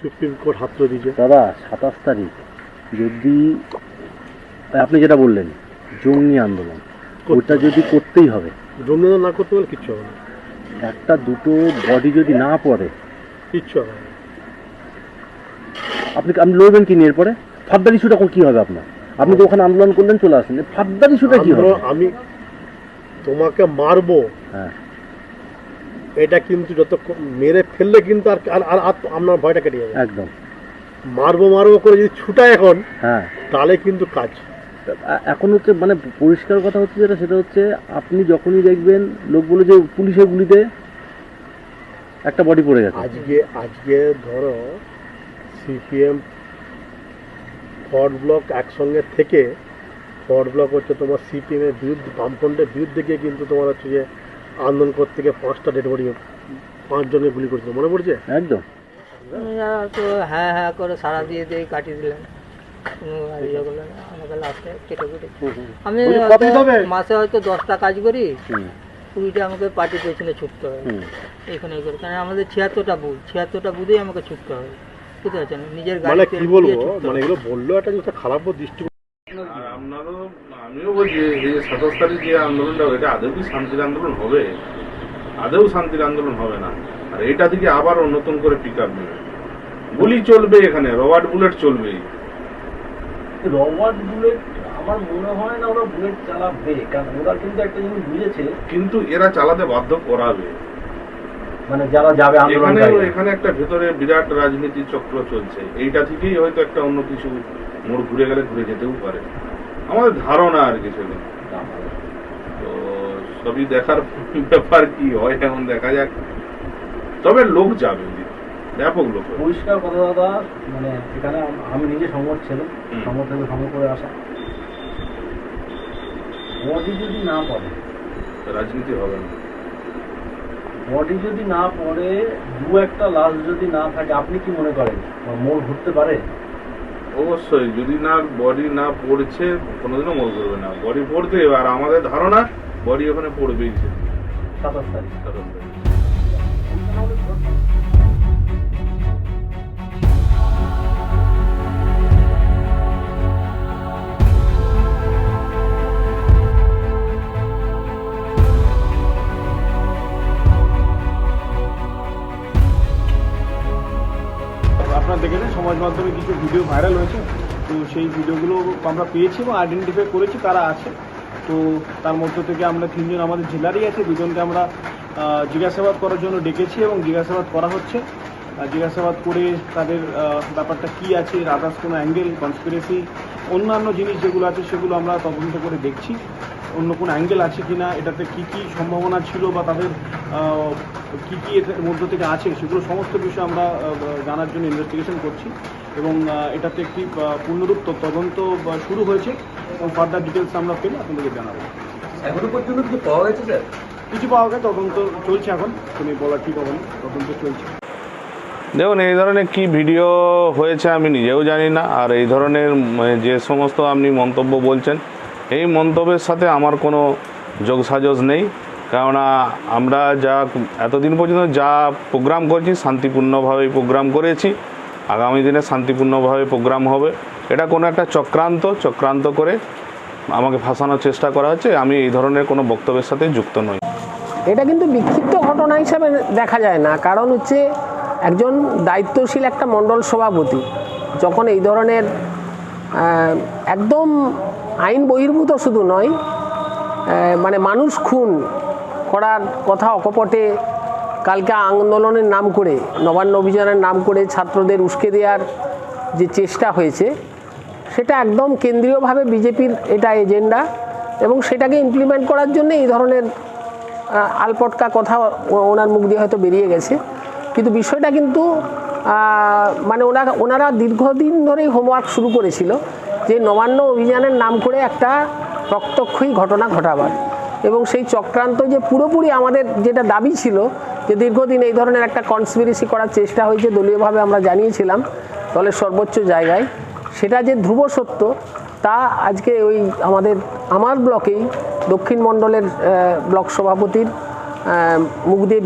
Supreme court হাত তুলে দিয়েছে। দাদা সাতাশ তারিখ যদি আপনি যেটা বললেন জঙ্গি আন্দোলন ওটা যদি করতেই হবে। জঙ্গি আন্দোলন না করতে পারলে কিচ্ছু হবে না। একটা দুটো বডি যদি না পড়ে কিচ্ছু হবে না। আপনি আপনি লড়বেন কি নিয়ে এরপরে? ফাদ্দার ইস্যুটা কি হবে আপনার? আপনি তো ওখানে আন্দোলন করলেন চলে আসেন। ফাদ্দার ইস্যুটা কি হবে? আমি তোমাকে মারবো। হ্যাঁ। এটা কিন্তু যত মেরে ফেললে কিন্তু আর আর- আপনার ভয়টা কেটে যাবে। একদম। মারবো মারবো করে যদি ছুটায় এখন হ্যাঁ। তাহলে কিন্তু কাজ। এখন হচ্ছে মানে পরিষ্কার কথা হচ্ছে যেটা সেটা হচ্ছে আপনি যখনই দেখবেন লোক বলে যে পুলিশের গুলিতে একটা বডি পড়ে গেছে। আজকে আজকে ধরো সিপিএম ফরওয়ার্ড ব্লক একসঙ্গে থেকে ফরওয়ার্ড ব্লক হচ্ছে তোমার সিপিএমের বিরুদ্ধে বামফ্রন্টের বিরুদ্ধে গিয়ে কিন্তু তোমার হচ্ছে যে আন্দোলন করতে গিয়ে পাঁচটা ডেড বডি পাঁচজনকে গুলি করেছিল। মনে পড়ছে? একদম। তো হ্যাঁ হ্যাঁ করে সারা দিয়ে দিয়ে কাটিয়ে দিলেন। ইয়ে করলেন না। আমাকে কেটে কেটে। আমি হবে? মাসে হয়তো দশটা কাজ করি কুড়িটা আমাকে পার্টি পেছনে ছুটতে হয়। এখানে এই করে কারণ আমাদের ছিয়াত্তরটা বুথ ছিয়াত্তরটা বুথেই আমাকে ছুটতে হয়। বুঝতে পারছেন? নিজের মানে গাড়িতে কি বলব? মানে এগুলো বললেও একটা খারাপ দৃষ্টি আপনারও আমিও বলছি এই যে সাতাশ তারিখ যে আন্দোলনটা এটা আদৌ কি শান্তির আন্দোলন হবে? আদৌ শান্তির আন্দোলন হবে না। আর এটা থেকে আবার নতুন করে পিক আপ নেবে। গুলি চলবে এখানে রবার্ট বুলেট চলবেই। রবার্ট বুলেট আমার মনে হয় না ওরা বুলেট চালাবে কারণ ওরা কিন্তু একটা জিনিস বুঝেছে। কিন্তু এরা চালাতে বাধ্য করাবে। মানে যারা যাবে এখানে এখানে একটা ভেতরে বিরাট রাজনীতি চক্র চলছে। এইটা থেকেই হয়তো একটা অন্য কিছু মোড় ঘুরে গেলে ঘুরে যেতেও পারে। আমাদের ধারণা আর কিছু নেই। তো সবই দেখার ব্যাপার কি হয় এখন দেখা যাক। তবে লোক যাবে। ব্যাপক লোক পরিষ্কার কথা দাদা মানে এখানে আমি নিজে সংগঠ ছেলে। সংগঠ থেকে সংগ্রহ করে আসা। বডি যদি না পড়ে রাজনীতি হবে না। বডি যদি না পড়ে দু একটা লাশ যদি না থাকে আপনি কি মনে করেন? মোড় ঘুরতে পারে? অবশ্যই যদি না বডি না পড়ছে কোনোদিনও মনে করবে না। বডি পড়তে আর আমাদের ধারণা বডি ওখানে পড়বেই। সাতাশ তারিখ সাতাশ তারিখ। কিছু ভিডিও ভাইরাল হয়েছে, তো সেই ভিডিওগুলো আমরা পেয়েছি এবং আইডেন্টিফাই করেছি তারা আছে। তো তার মধ্য থেকে আমরা তিনজন আমাদের জেলারই আছে, দুজনকে আমরা জিজ্ঞাসাবাদ করার জন্য ডেকেছি এবং জিজ্ঞাসাবাদ করা হচ্ছে। জিজ্ঞাসাবাদ করে তাদের ব্যাপারটা কি আছে আদার্স কোনো অ্যাঙ্গেল কনস্পিরেসি অন্যান্য জিনিস যেগুলো আছে সেগুলো আমরা তদন্ত করে দেখছি। অন্য কোনো অ্যাঙ্গেল আছে কি না এটাতে কি কি সম্ভাবনা ছিল বা তাদের কি কি এর মধ্য থেকে আছে সেগুলো সমস্ত বিষয় আমরা জানার জন্য ইনভেস্টিগেশন করছি এবং এটাতে একটি পূর্ণরূপ তো- তদন্ত শুরু হয়েছে এবং ফার্দার ডিটেলস আমরা পেলে আপনাদেরকে জানাব। এখনও পর্যন্ত কিছু পাওয়া গেছে স্যার? কিছু পাওয়া গেছে তদন্ত চলছে এখন। তুমি বলা ঠিক হবে না তদন্ত চলছে। দেখুন এই ধরনের কি ভিডিও হয়েছে আমি নিজেও জানি না আর এই ধরনের যে সমস্ত আপনি মন্তব্য বলছেন এই মন্তব্যের সাথে আমার কোনো যোগসাজস নেই। কেননা আমরা যা এতদিন পর্যন্ত যা প্রোগ্রাম করেছি, শান্তিপূর্ণভাবে প্রোগ্রাম করেছি, আগামী দিনে শান্তিপূর্ণভাবে প্রোগ্রাম হবে। এটা কোনো একটা চক্রান্ত চক্রান্ত করে আমাকে ফাঁসানোর চেষ্টা করা হচ্ছে। আমি এই ধরনের কোনো বক্তব্যের সাথে যুক্ত নই। এটা কিন্তু বিক্ষিপ্ত ঘটনা হিসাবে দেখা যায় না। কারণ হচ্ছে একজন দায়িত্বশীল একটা মণ্ডল সভাপতি, যখন এই ধরনের একদম আইন বহির্ভূত শুধু নয় মানে মানুষ খুন করার কথা অকপটে কালকে আন্দোলনের নাম করে, নবান্ন অভিযানের নাম করে ছাত্রদের উস্কে দেওয়ার যে চেষ্টা হয়েছে, সেটা একদম কেন্দ্রীয়ভাবে বিজেপির এটা এজেন্ডা এবং সেটাকে ইমপ্লিমেন্ট করার জন্য এই ধরনের আলপটকা কথা ওনার মুখ দিয়ে হয়তো বেরিয়ে গেছে। কিন্তু বিষয়টা কিন্তু মানে ওনারা ওনারা দীর্ঘদিন ধরেই হোমওয়ার্ক শুরু করেছিল যে নবান্ন অভিযানের নাম করে একটা রক্তক্ষয়ী ঘটনা ঘটাবার। এবং সেই চক্রান্ত যে পুরোপুরি আমাদের যেটা দাবি ছিল যে দীর্ঘদিন এই ধরনের একটা কনস্পিরেসি করার চেষ্টা হয়েছে দলীয়ভাবে আমরা জানিয়েছিলাম দলের সর্বোচ্চ জায়গায়, সেটা যে ধ্রুব সত্য, তা আজকে ওই আমাদের, আমার ব্লকেই দক্ষিণ মণ্ডলের ব্লক সভাপতির মুখ দিয়ে